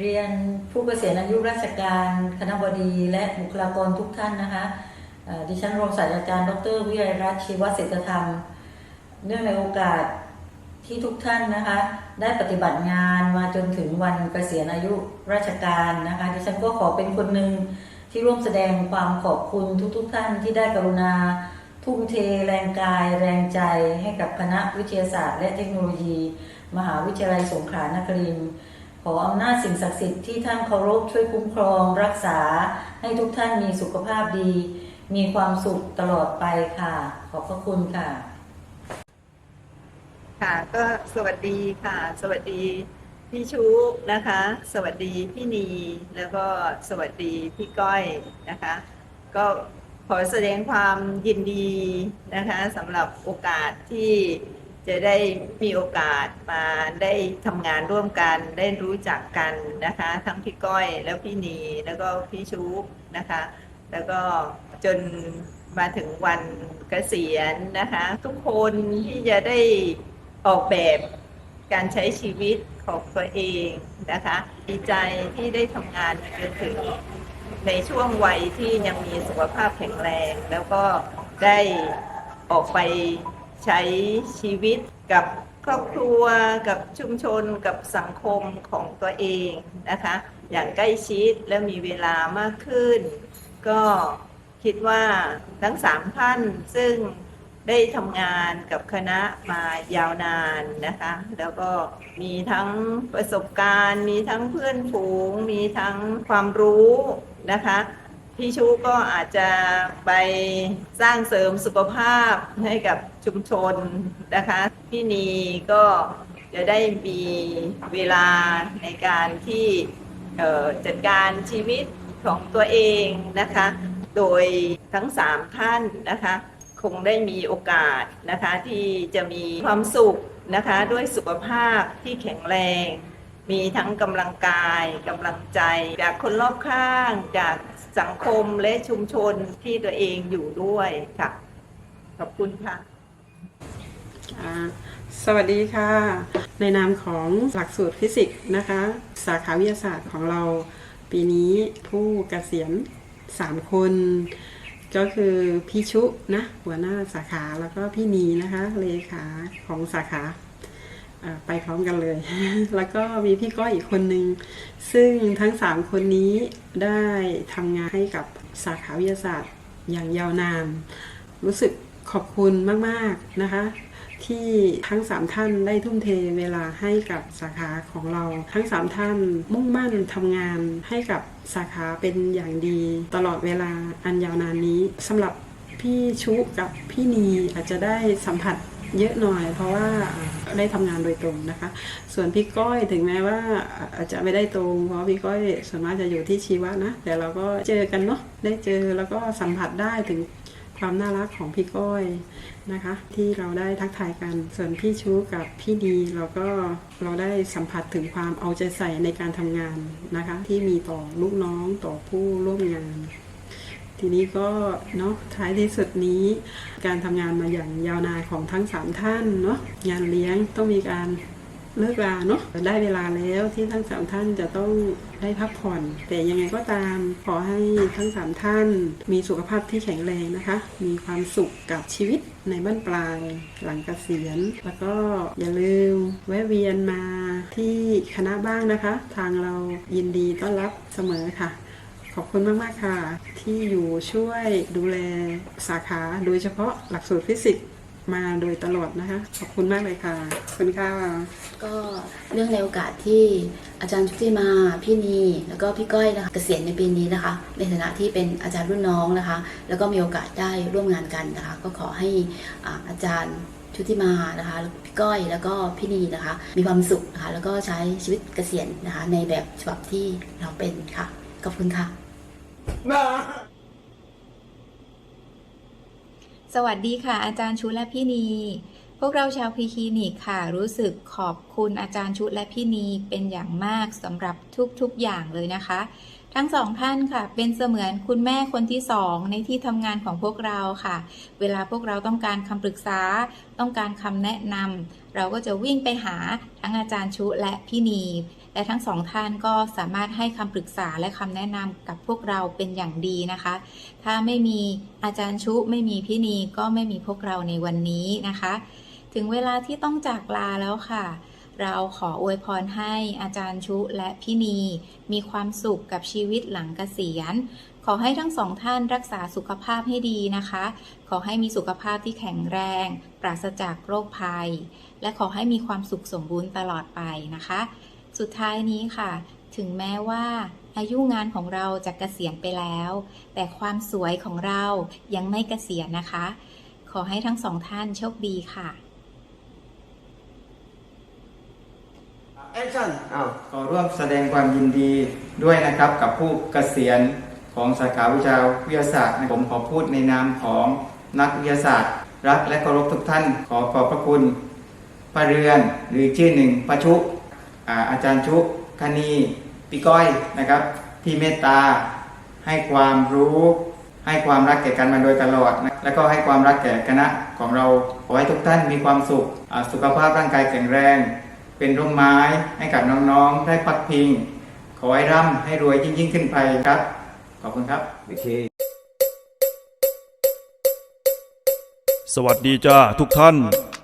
เรียนผู้เกษียณอายุราชการคณะบดีและบุคลากรทุกท่านนะคะดิฉันรองศาสตราจารย์ ดร วิไลรัตน์ชีวเศรษฐธรรม เนื่องในโอกาสที่ทุกท่านนะคะ ได้ปฏิบัติงานมาจนถึงวันเกษียณอายุราชการนะคะ ดิฉันก็ขอเป็นคนหนึ่งที่ร่วมแสดงความขอบคุณทุกๆทท่านที่ได้กรุณา ทุ่มเทแรงกาย แรงใจให้กับคณะวิทยาศาสตร์ และเทคโนโลยี มหาวิทยาลัยสงขลานครินทร์ ขออำนาจสิ่งศักดิ์สิทธิ์ที่ท่านเคารพช่วยคุ้มครองรักษาให้ทุกท่านมีสุขภาพดี มีความสุขตลอดไปค่ะ ขอบพระคุณค่ะ ค่ะ ก็สวัสดีค่ะ สวัสดีพี่ชูนะคะ สวัสดีพี่นีแล้วก็สวัสดีพี่ก้อยนะคะ ก็ขอแสดงความยินดีนะคะสำหรับโอกาสที่ จะได้มีโอกาสมาได้ทำงานร่วมกัน ได้รู้จักกันนะคะ ทั้งพี่ก้อยแล้วพี่นีแล้วก็พี่ชูนะคะ แล้วก็จนมาถึงวันเกษียณนะคะ ทุกคนที่จะได้ออกแบบการใช้ชีวิตของตัวเองนะคะ ดีใจที่ได้ทำงานจนถึงในช่วงวัยที่ยังมีสุขภาพแข็งแรง แล้วก็ได้ออกไป ใช้ชีวิตกับครอบครัวกับชุมชนกับสังคมของตัวเองนะคะ อย่างใกล้ชิดและมีเวลามากขึ้น ก็คิดว่าทั้งสามท่านซึ่งได้ทำงานกับคณะมายาวนานนะคะ แล้วก็มีทั้งประสบการณ์ มีทั้งเพื่อนฝูง มีทั้งความรู้นะคะ พี่ชูก็อาจจะไปสร้างเสริมสุขภาพให้กับชุมชนนะคะ พี่นีก็จะได้มีเวลาในการที่จัดการชีวิตของตัวเองนะคะ โดยทั้งสามท่านนะคะ คงได้มีโอกาสนะคะที่จะมีความสุขนะคะด้วยสุขภาพที่แข็งแรง มีทั้งกำลังกายกำลังใจ จากคนรอบข้าง จากสังคมและชุมชนที่ตัวเองอยู่ด้วยค่ะ ขอบคุณค่ะ สวัสดีค่ะ ในนามของหลักสูตรฟิสิกส์นะคะ สาขาวิทยาศาสตร์ของเรา ปีนี้ผู้เกษียณ 3 คน ก็คือพี่ชุนะหัวหน้าสาขาแล้วก็พี่นีนะคะเลขาของสาขา ไปพร้อมกันเลย แล้วก็มีพี่ก้อยอีกคนนึง ซึ่งทั้ง 3 คนนี้ได้ทำงานให้กับสาขาวิทยาศาสตร์อย่างยาวนาน รู้สึกขอบคุณมาก ๆ นะคะ ที่ทั้ง 3 ท่านได้ทุ่มเทเวลาให้กับสาขาของเรา ทั้ง 3 ท่านมุ่งมั่นทำงานให้กับสาขาเป็นอย่างดี ตลอดเวลาอันยาวนานนี้สำหรับพี่ชุกับพี่นีอาจจะได้สัมผัส เยอะหน่อย เพราะว่าได้ทำงานโดยตรงนะคะ ส่วนพี่ก้อยถึงแม้ว่าอาจจะไม่ได้ตรง เพราะพี่ก้อยส่วนมากจะอยู่ที่ชีวะนะ แต่เราก็เจอกันเนาะได้เจอแล้วก็สัมผัสได้ถึงความน่ารักของพี่ก้อยนะคะ ที่เราได้ทักทายกันส่วนพี่ชูกับพี่ดีเราก็เราได้สัมผัสถึงความเอาใจใส่ในการทำงานนะคะ ที่มีต่อลูกน้องต่อผู้ร่วมงาน ทีนี้ก็เนาะท้ายที่สุดนี้ การทำงานมาอย่างยาวนานของทั้งสามท่านเนาะงานเลี้ยงต้องมีการเลิกลาเนาะได้เวลาแล้วที่ทั้งสามท่านจะต้องได้พักผ่อน แต่ยังไงก็ตามขอให้ทั้งสามท่าน มีสุขภาพที่แข็งแรงนะคะ มีความสุขกับชีวิตในบ้านปลายหลังเกษียณ แล้วก็อย่าลืมแวะเวียนมาที่คณะบ้างนะคะ ทางเรายินดีต้อนรับเสมอค่ะ ขอบคุณมาก ๆ ค่ะ ที่อยู่ช่วยดูแลสาขาโดยเฉพาะหลักสูตรฟิสิกส์มาโดยตลอดนะคะ ขอบคุณมากเลยค่ะขอบคุณค่ะก็เรื่องในโอกาสที่อาจารย์ชุติมา พี่นี แล้วก็พี่ก้อยนะคะเกษียณในปีนี้นะคะ ในฐานะที่เป็นอาจารย์รุ่นน้องนะคะ แล้วก็มีโอกาสได้ร่วมงานกันนะคะ ก็ขอให้อาอาจารย์ชุติมานะคะพี่ก้อยแล้วก็พี่นีนะคะ มีความสุขนะคะ แล้วก็ใช้ชีวิตเกษียณนะคะ ในแบบฉบับที่เราเป็นค่ะขอบคุณค่ะ สวัสดีค่ะ อาจารย์ชุและพี่นี พวกเราชาวพีคลินิกค่ะ รู้สึกขอบคุณอาจารย์ชุและพี่นีเป็นอย่างมากสำหรับทุกๆอย่างเลยนะคะ ทั้งสองท่านค่ะ เป็นเสมือนคุณแม่คนที่สองในที่ทำงานของพวกเราค่ะ เวลาพวกเราต้องการคำปรึกษา ต้องการคำแนะนำเราก็จะวิ่งไปหาทั้งอาจารย์ชุและพี่นี และทั้งสองท่านก็สามารถให้คำปรึกษาและคำแนะนำกับพวกเราเป็นอย่างดีนะคะ ถ้าไม่มีอาจารย์ชุไม่มีพี่นีก็ไม่มีพวกเราในวันนี้นะคะ ถึงเวลาที่ต้องจากลาแล้วค่ะ เราขออวยพรให้อาจารย์ชุและพี่นี มีความสุขกับชีวิตหลังเกษียณขอให้ทั้งสองท่านรักษาสุขภาพให้ดีนะคะ ขอให้มีสุขภาพที่แข็งแรง ปราศจากโรคภัย และขอให้มีความสุขสมบูรณ์ตลอดไปนะคะ สุดท้ายนี้ค่ะ ถึงแม้ว่า อายุงานของเราจะเกษียณไปแล้ว แต่ความสวยของเรายังไม่เกษียณนะคะ ขอให้ทั้งสองท่านโชคดีค่ะแอคชั่นอ้าวขอร่วมแสดงความยินดีด้วยนะครับกับผู้เกษียณของสาขาวิชาวิทยาศาสตร์ผมขอพูดในนามของนักวิทยาศาสตร์ รักและเคารพทุกท่าน ขอขอบพระคุณป้าเรือนหรือชื่อหนึ่งป้าชุ อาจารย์ชุคณีปีก้อยนะครับ ที่เมตตาให้ความรู้ ให้ความรักแก่กันมาโดยตลอดนะแล้วก็ให้ความรักแก่คณะของเราขอให้ทุกท่านมีความสุขสุขภาพร่างกายแข็งแรง เป็นร่มไม้ให้กับน้องๆ ได้พักพิง ขอให้ร่ำให้รวยยิ่งยิ่งๆขึ้นไปครับ ขอบคุณครับโอเคสวัสดีจ้าทุกท่าน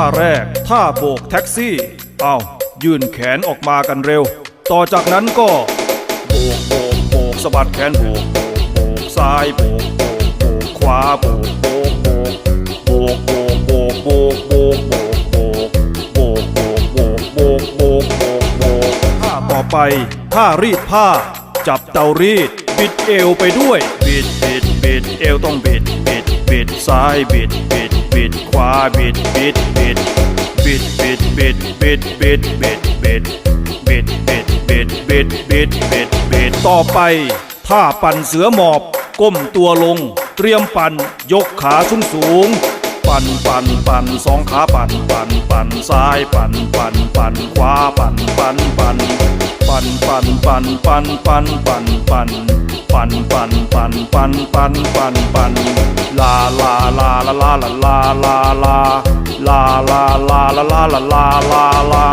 ท่าแรก ท่าโบกแท็กซี่ เอายื่นแขนออกมากันเร็ว ต่อจากนั้นก็โบกโบกโบกสะบัดแขนโบกโบกโบกซ้ายโบกโบกโบกขวาโบกโบกโบกโบกโบกโบกโบกโบกโบกโบกโบกโบกโบกโบกโบกโบกโบกท่าต่อไปท่ารีดผ้า จับเตารีดบิดเอวไปด้วยบิดบิดบิดเอวต้องบิดบิด บิดซ้ายบิดบิดบิดขวาบิดบิดบิดบิดบิดบิดบิดบิดบิดบิดบิดบิดบิดบิดบิดบิดบิดต่อไปท่าปั่นเสือหมอบ ก้มตัวลง เตรียมปั่นยกขาสูงสูงปั่นปั่นปั่นสองขาปั่นปั่นปั่นซ้ายปั่นปั่นปั่นขวาปั่นปั่นปั่นปั่นปั่นปั่นปั่นปั่นปั่นปั่น ปั่นปั่นปั่นปั่นปั่นปั่นปั่นลาลาลาลาลาลาลาลาลาลาลาลาลาลาลาลาลาลา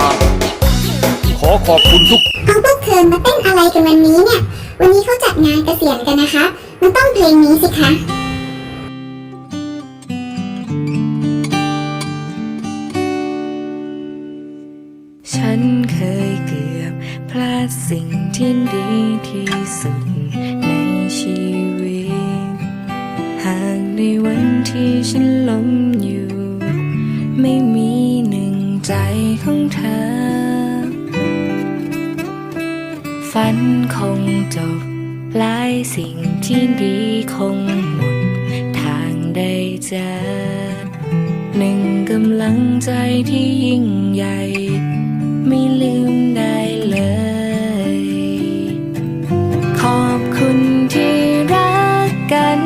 ขอขอบคุณทุกเอาพวกเธอมาเต้นอะไรกันวันนี้เนี่ย วันนี้เขาจัดงานเกษียณกันนะคะ มันต้องเพลงนี้สิคะ ฝันคงจบ หลายสิ่งที่ดีคงหมด ทางได้เจอหนึ่งกำลังใจที่ยิ่งใหญ่ ไม่ลืมได้เลย ขอบคุณที่รักกัน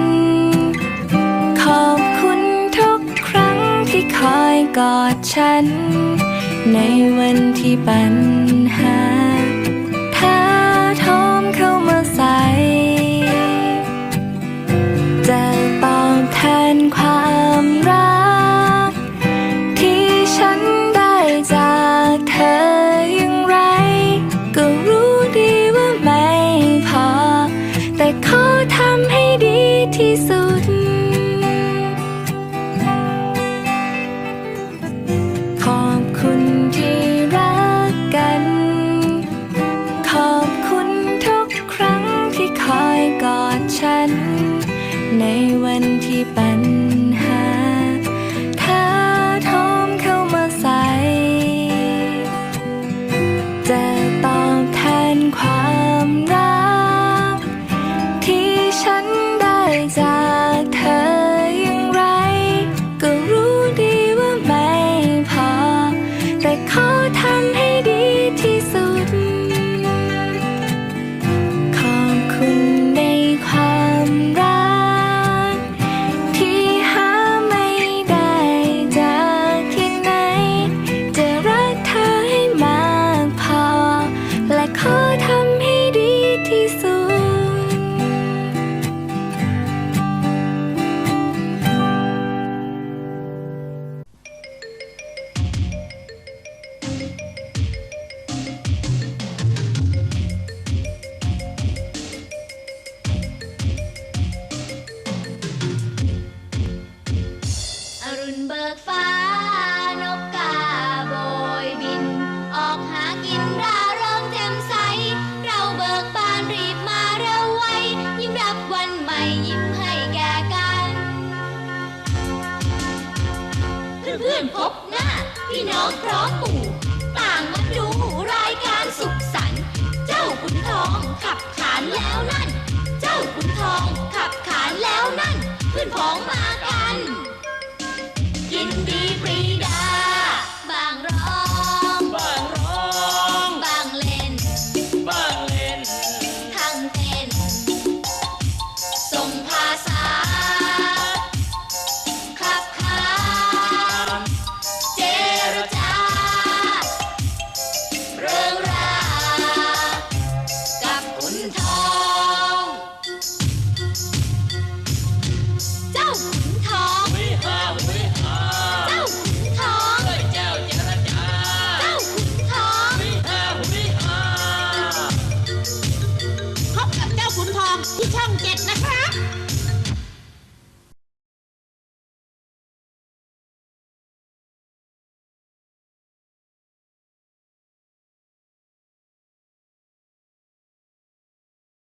ขอบคุณทุกครั้งที่คอยกอดฉัน ในวันที่ปัญหา เพื่อนพบหน้า พี่น้องพร้อมหมู่ต่างมาดูรายการสุขสันต์เจ้าขุนทองขับขานแล้วนั่น เจ้าขุนทองขับขานแล้วนั่นเพื่อนพ้องมากัน ยินดีปร